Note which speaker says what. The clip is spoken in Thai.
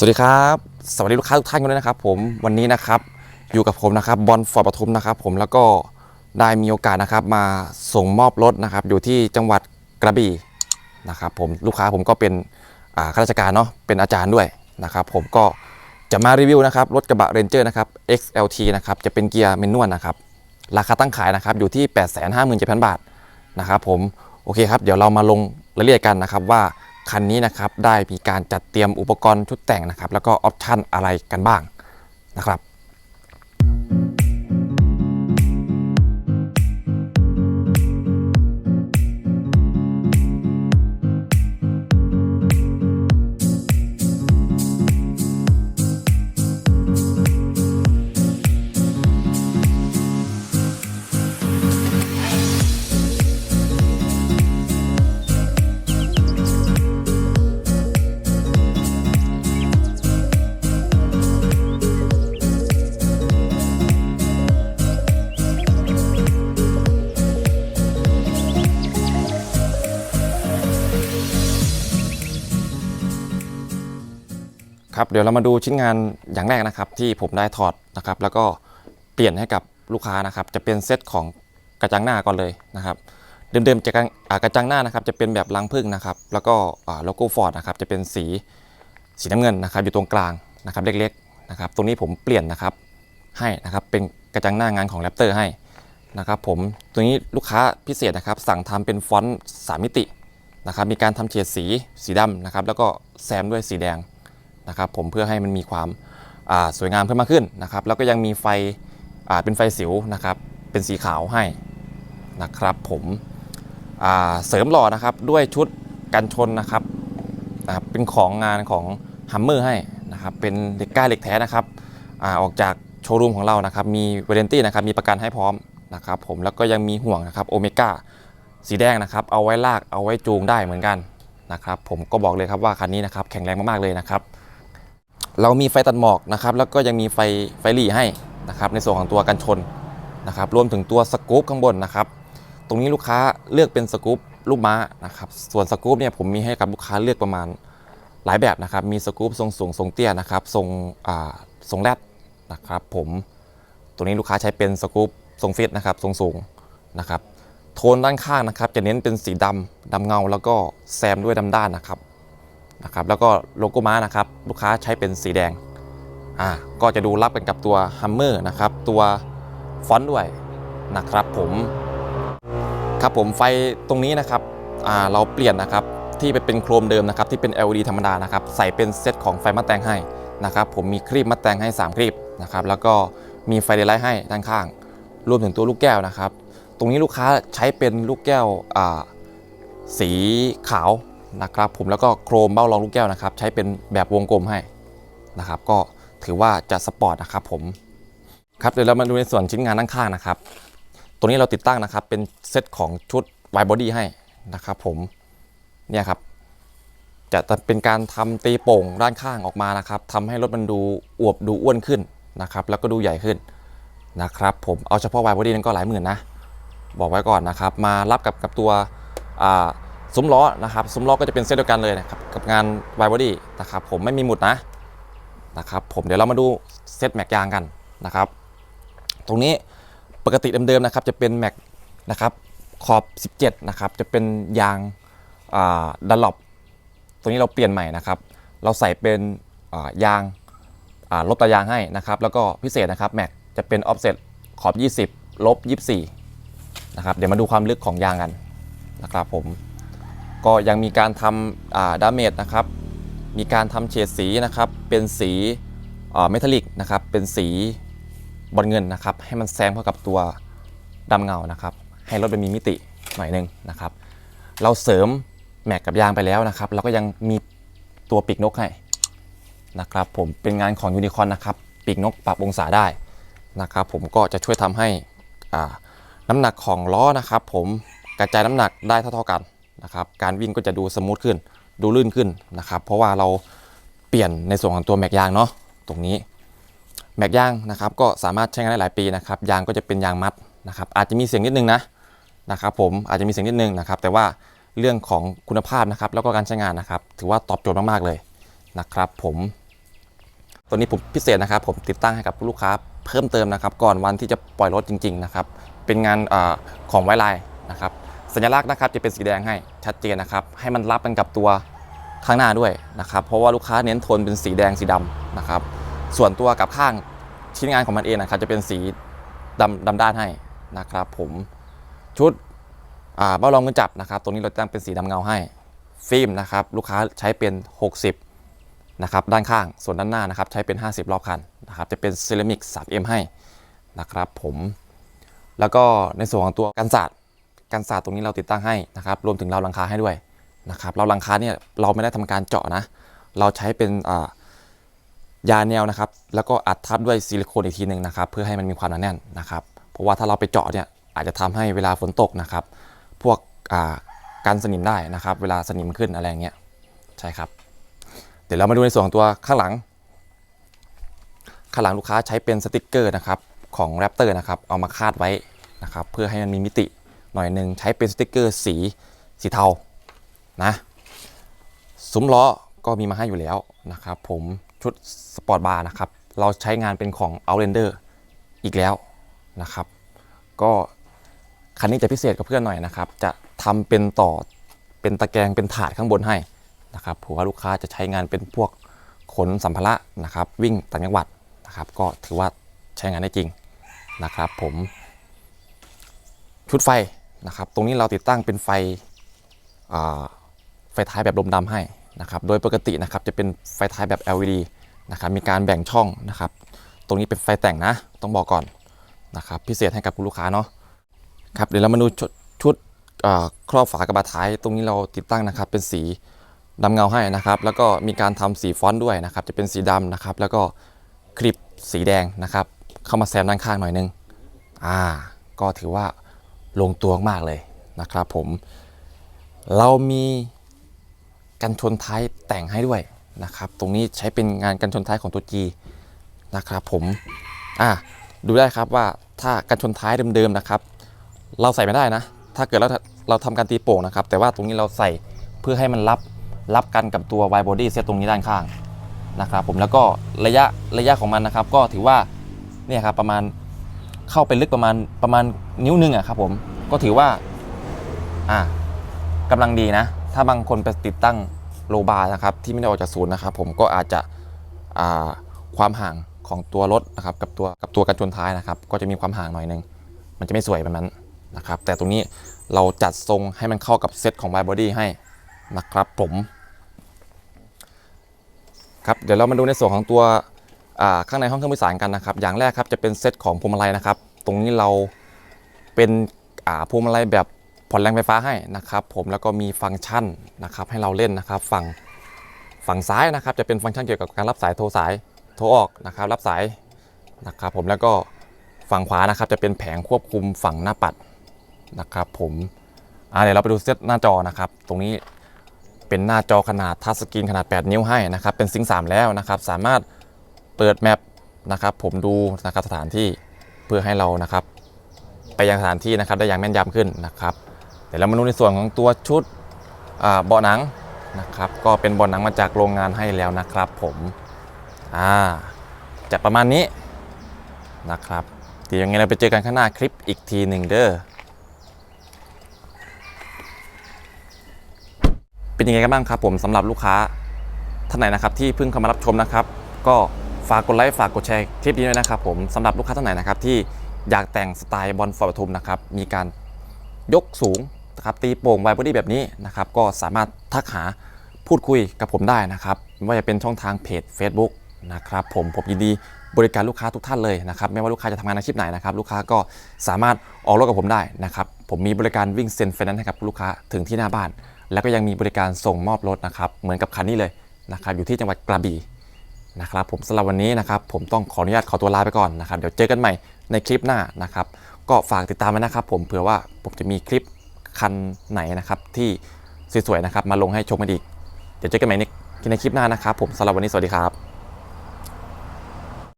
Speaker 1: สวัสดีครับ สวัสดีลูกค้าทุกท่านกันด้วยนะครับ ผมวันนี้นะครับอยู่กับผมนะครับบอลฟอร์ดปทุมนะครับ ผมแล้วก็ได้มีโอกาสนะครับ มาส่งมอบรถนะครับ อยู่ที่จังหวัดกระบี่นะครับผมลูกค้าผมก็เป็นข้าราชการเนาะเป็นอาจารย์ด้วยนะครับ ผมก็จะมารีวิวนะครับรถกระบะเรนเจอร์นะครับ XLT นะครับจะเป็นเกียร์เมนนวลนะครับ ราคาตั้งขายนะครับอยู่ที่ 857,000 บาทนะครับ ผมโอเคครับเดี๋ยวเรามาลงรายละเอียดกันนะครับว่า คันนี้นะครับได้มีการจัดเตรียมอุปกรณ์ชุดแต่งนะครับ แล้วก็ออปชั่นอะไรกันบ้างนะครับ ครับเดี๋ยวเรามาดูชิ้นงานอย่างแรกนะครับ ที่ผมได้ถอดนะครับ แล้วก็เปลี่ยนให้กับลูกค้านะครับ จะเป็นเซตของกระจังหน้าก่อนเลยนะครับ เดิมๆจะกระอ่ากระจังหน้านะครับ จะเป็นแบบลังพึ่งนะครับ แล้วก็โลโก้ฟอร์ดนะครับจะเป็นสีสีน้ำเงินนะครับ อยู่ตรงกลางนะครับ เล็กๆนะครับ ตรงนี้ผมเปลี่ยนนะครับให้นะครับเป็นกระจังหน้างานของแรปเตอร์ให้นะครับ ผมตัวนี้ลูกค้าพิเศษนะครับ สั่งทำเป็นฟอนต์สามมิตินะครับ มีการทำเฉดสีสีดำนะครับ แล้วก็แซมด้วยสีแดง นะครับผมเพื่อให้มันมีความาสวยงามเพิ่มมากขึ้นนะครับ แล้วก็ยังมีไฟเป็นไฟสิวนะครับ เป็นสีขาวให้นะครับ ผมเสริมหล่อนะครับด้วยชุดกันชนนะครับนะครับ เป็นของงานของฮัมเมอร์ให้นะครับ เป็นเหล็กกล้าเหล็กแท้นะครับอออกจากโชว์รูมของเรานะครับ มีวเรนตี้นะครับ มีประกันให้พร้อมนะครับ ผมแล้วก็ยังมีห่วงนะครับโอเมก้าสีแดงนะครับ เอาไว้ลากเอาไว้จูงได้เหมือนกันนะครับ ผมก็บอกเลยครับว่าคันนี้นะครับแข็งแรงมากๆเลยนะครับ เรามีไฟตัดหมอกนะครับแล้วก็ยังมีไฟไฟหลีให้นะครับในส่วนของตัวกันชนนะครับรวมถึงตัวสกู๊ปข้างบนนะครับตรงนี้ลูกค้าเลือกเป็นสกู๊ปลูกม้านะครับส่วนสกู๊ปเนี่ยผมมีให้กับลูกค้าเลือกประมาณหลายแบบนะครับมีสกู๊ปทรงสูงทรงเตี้ยนะครับทรงอ่าทรงแรดนะครับผมตัวนี้ลูกค้าใช้เป็นสกู๊ปทรงฟิตนะครับทรงสูงนะครับโทนด้านข้างนะครับจะเน้นเป็นสีดำดำเงา แล้วก็แซมด้วยดำด้านนะครับ นะครับแล้วก็โลโก้ม้านะครับลูกค้าใช้เป็นสีแดงอ่าก็จะดูรับกันกับตัว Hummer นะครับตัวฟอนต์ด้วยนะครับผมครับผมไฟตรงนี้นะครับอ่าเราเปลี่ยนนะครับที่ไปเป็นโครมเดิมนะครับที่เป็น LED ธรรมดานะครับใส่เป็นเซตของไฟมัดแต่งให้นะครับผมมีครีบมัดแต่งให้ 3 ครีบนะครับแล้วก็มีไฟเดลไลท์ให้ด้านข้าง รวมถึงตัวลูกแก้วนะครับ ตรงนี้ลูกค้าใช้เป็นลูกแก้วอ่าสีขาว นะครับผมแล้วก็โครมเบ้ารองลูกแก้วนะครับใช้เป็นแบบวงกลมให้นะครับ ก็ถือว่าจะสปอร์ตนะครับผมครับเดี๋ยวเรามาดูในส่วนชิ้นงานด้านข้างนะครับ ตัวนี้เราติดตั้งนะครับเป็นเซตของชุดไวบอดี้ให้นะครับผมเนี่ยครับจะเป็นการทำตีโป่งด้านข้างออกมานะครับทำให้รถมันดูอวบดูอ้วนขึ้นนะครับ แล้วก็ดูใหญ่ขึ้นนะครับ ผมเอาเฉพาะไวบอดี้นั้นก็หลายหมื่นนะ บอกไว้ก่อนนะครับ มารับกับกับตัวอ่า ซุ้มล้อนะครับซุ้มล้อก็จะเป็นเซตเดียวกันเลยนะครับกับงานไวบอดี้นะครับผมไม่มีหมุดนะนะครับผมเดี๋ยวเรามาดูเซตแม็กยางกันนะครับ ตรงนี้ปกติเดิมๆนะครับจะเป็นแม็กนะครับขอบ 17 นะครับจะเป็นยางดันลอปตัวนี้เราเปลี่ยนใหม่นะครับ เราใส่เป็นยางลบตายางให้นะครับ แล้วก็พิเศษนะครับแม็กจะเป็นออฟเซ็ตขอบ 20 ลบ 24 นะครับ เดี๋ยวมาดูความลึกของยางกันนะครับผม ก็ยังมีการทำดาเมจนะครับ มีการทำเฉดสีนะครับ เป็นสีเมทัลลิกนะครับ เป็นสีบอลเงินนะครับ ให้มันแซมเข้ากับตัวดำเงานะครับ ให้รถมันมีมิติหน่อยหนึงนะครับ เราเสริมแม็กกับยางไปแล้วนะครับ เราก็ยังมีตัวปีกนกให้นะครับ ผมเป็นงานของยูนิคอนนะครับ ปีกนกปรับองศาได้นะครับ ผมก็จะช่วยทำให้น้ำหนักของล้อนะครับ ผมกระจายน้ำหนักได้เท่าๆกัน นะครับการวิ่งก็จะดูสมูทขึ้น ดูลื่นขึ้นนะครับเพราะว่าเราเปลี่ยนในส่วนของตัวแม็กยางเนาะตรงนี้แม็กยางนะครับก็สามารถใช้งานได้หลายปีนะครับยางก็จะเป็นยางมัดนะครับอาจจะมีเสียงนิดนึงนะนะครับผมอาจจะมีเสียงนิดนึงนะครับแต่ว่าเรื่องของคุณภาพนะครับแล้วก็การใช้งานนะครับถือว่าตอบโจทย์มากๆเลยนะครับผมตัวนี้ผมพิเศษนะครับผมติดตั้งให้กับลูกค้าเพิ่มเติมนะครับ ก่อนวันที่จะปล่อยรถจริง ๆ นะครับ เป็นงานอของไวไลน์นะครับ สัญลักษณ์นะครับจะเป็นสีแดงให้ชัดเจนนะครับ ให้มันรับกันกับตัวข้างหน้าด้วยนะครับ เพราะว่าลูกค้าเน้นโทนเป็นสีแดงสีดำนะครับ ส่วนตัวกับข้างชิ้นงานของมันเองนะครับจะเป็นสีดำดำด้านให้นะครับ ผมชุดอ่าเบ้ารองมือจับนะครับ ตรงนี้เราตั้งเป็นสีดำเงาให้ฟิล์มนะครับ ลูกค้าใช้เป็น 60นะครับด้านข้างส่วนด้านหน้านะครับ ใช้เป็น 50 รอบคันนะครับ จะเป็นเซรามิก 3M ให้นะครับ ผม แล้วก็ในส่วนของตัวกันศาสตร์ กันศาสตร์ตรงนี้เราติดตั้งให้นะครับ รวมถึงราวหลังคาให้ด้วยนะครับราวหลังคาเนี่ยเราไม่ได้ทำการเจาะนะ เราใช้เป็นยาแนวนะครับ แล้วก็อัดทับด้วยซิลิโคนอีกทีหนึ่งนะครับ เพื่อให้มันมีความหนาแน่นนะครับ เพราะว่าถ้าเราไปเจาะเนี่ยอาจจะทำให้เวลาฝนตกนะครับ พวกอ่ากันสนิมได้นะครับ เวลาสนิมขึ้นอะไรเงี้ยใช่ครับ เดี๋ยวเรามาดูในส่วนของตัวข้างหลัง ข้างหลังลูกค้าใช้เป็นสติกเกอร์นะครับของแรปเตอร์นะครับ เอามาคาดไว้นะครับ เพื่อให้มันมีมิติ หน่อยหนึ่งใช้เป็นสติกเกอร์สีสีเทานะซุ้มล้อก็มีมาให้อยู่แล้วนะครับ ผมชุดสปอร์ตบาร์นะครับ เราใช้งานเป็นของ Outlander อีกแล้วนะครับ ก็คันนี้จะพิเศษกับเพื่อนหน่อยนะครับ จะทำเป็นต่อเป็นตะแกรงเป็นถาดข้างบนให้นะครับเผื่อว่าลูกค้าจะใช้งานเป็นพวกขนสัมภาระนะครับ วิ่งต่างจังหวัดนะครับ ก็ถือว่าใช้งานได้จริงนะครับ ผมชุดไฟ นะครับ ตรงนี้เราติดตั้งเป็นไฟไฟท้ายแบบลมดำให้นะครับ โดยปกตินะครับจะเป็นไฟท้ายแบบ LED นะครับมีการแบ่งช่องนะครับ ตรงนี้เป็นไฟแต่งนะ ต้องบอกก่อนนะครับ พิเศษให้กับคุณลูกค้าเนาะครับเดี๋ยวเรามาดูชุดชดครอบฝากระบะท้าย ตรงนี้เราติดตั้งนะครับ เป็นสีดำเงาให้นะครับ แล้วก็มีการทำสีฟอนต์ด้วยนะครับ จะเป็นสีดำนะครับ แล้วก็คลิปสีแดงนะครับ เข้ามาแซมด้านข้างหน่อยนึงอ่าก็ถือว่า ลงตัวมากเลยนะครับผม เรามีกันชนท้ายแต่งให้ด้วยนะครับ ตรงนี้ใช้เป็นงานกันชนท้ายของตัว G นะครับผม อ่าดูได้ครับว่าถ้ากันชนท้ายเดิมๆนะครับ เราใส่ไม่ได้นะ ถ้าเกิดเราเราทำการตีโป่งนะครับ แต่ว่าตรงนี้เราใส่เพื่อให้มันรับรับกันกับตัว wide body เซตตรงนี้ด้านข้างนะครับผมแล้วก็ระยะระยะของมันนะครับ ก็ถือว่าเนี่ยครับประมาณ เข้าไปลึกประมาณประมาณนิ้วหนึงอะครับผมก็ถือว่าอ่ากำลังดีนะ ถ้าบางคนไปติดตั้งโลบาร์นะครับที่ไม่ได้ออกจากศูนย์นะครับผมก็อาจจะอ่าความห่างของตัวรถนะครับกับตัวกับตัวกันชนท้ายนะครับ ก็จะมีความห่างหน่อยนึง มันจะไม่สวยแบบนั้นนะครับ แต่ตรงนี้เราจัดทรงให้มันเข้ากับเซตของ wide body ให้นะครับผมครับเดี๋ยวเรามาดูในส่วนของตัว ข้างในห้องเครื่องมือสารกันนะครับ อย่างแรกครับจะเป็นเซตของพวงมาลัยนะครับ ตรงนี้เราเป็นพวงมาลัยแบบผ่อนแรงไฟฟ้าให้นะครับ ผมแล้วก็มีฟังก์ชันนะครับ ให้เราเล่นนะครับ ฝั่งฝั่งซ้ายนะครับ จะเป็นฟังก์ชันเกี่ยวกับการรับสายโทรสายโทรออกนะครับ รับสายนะครับผมแล้วก็ฝั่งขวานะครับ จะเป็นแผงควบคุมฝั่งหน้าปัดนะครับ ผมเดี๋ยวเราไปดูเซตหน้าจอนะครับ ตรงนี้เป็นหน้าจอขนาดทัชสกรีนขนาด 8 นิ้วให้นะครับ เป็นซิงค์3แล้วนะครับ สามารถ เปิดแมปนะครับผมดูนะครับสถานที่เพื่อให้เรานะครับ ไปยังสถานที่นะครับได้อย่างแม่นยำขึ้นนะครับเดี๋ยวเรามาดูในส่วนของตัวชุดอ่าเบาะหนังนะครับ ก็เป็นเบาะหนังมาจากโรงงานให้แล้วนะครับ ผมอ่าจะประมาณนี้นะครับเดี๋ยวยังไงเราไปเจอกันข้างหน้าคลิปอีกทีหนึ่งเด้อเป็นยังไงกันบ้างครับผมสำหรับลูกค้าท่านไหนนะครับที่เพิ่งเข้ามารับชมนะครับ ก็ ฝากกดไลค์ฝากกดแชร์คลิปนี้ด้วยนะครับผมสำหรับลูกค้าท่านไหนนะครับที่อยากแต่งสไตล์บอลฟอร์ปทุมนะครับมีการยกสูงนะครับตีโป่งไวบอดี้แบบนี้นะครับก็สามารถทักหาพูดคุยกับผมได้นะครับไม่ว่าจะเป็นช่องทางเพจ Facebook นะครับผมผมยินดีบริการลูกค้าทุกท่านเลยนะครับไม่ว่าลูกค้าจะทำงานอาชีพไหนนะครับลูกค้าก็สามารถออกรถกับผมได้นะครับผมมีบริการวิ่งเซ็นไฟแนนซ์ให้กับลูกค้าถึงที่หน้าบ้าน แล้วก็ยังมีบริการส่งมอบรถนะครับเหมือนกับคันนี้เลยนะครับอยู่ที่จังหวัดกระบี่ นะครับผมสำหรับวันนี้นะครับผมต้องขออนุญาตขอตัวลาไปก่อนนะครับเดี๋ยวเจอกันใหม่ในคลิปหน้านะครับ ก็ฝากติดตามไว้นะครับ ผมเผื่อว่าผมจะมีคลิปคันไหนนะครับที่สวยๆนะครับมาลงให้ชมกันอีก เดี๋ยวเจอกันใหม่ในในคลิปหน้านะครับ ผมสำหรับวันนี้สวัสดีครับ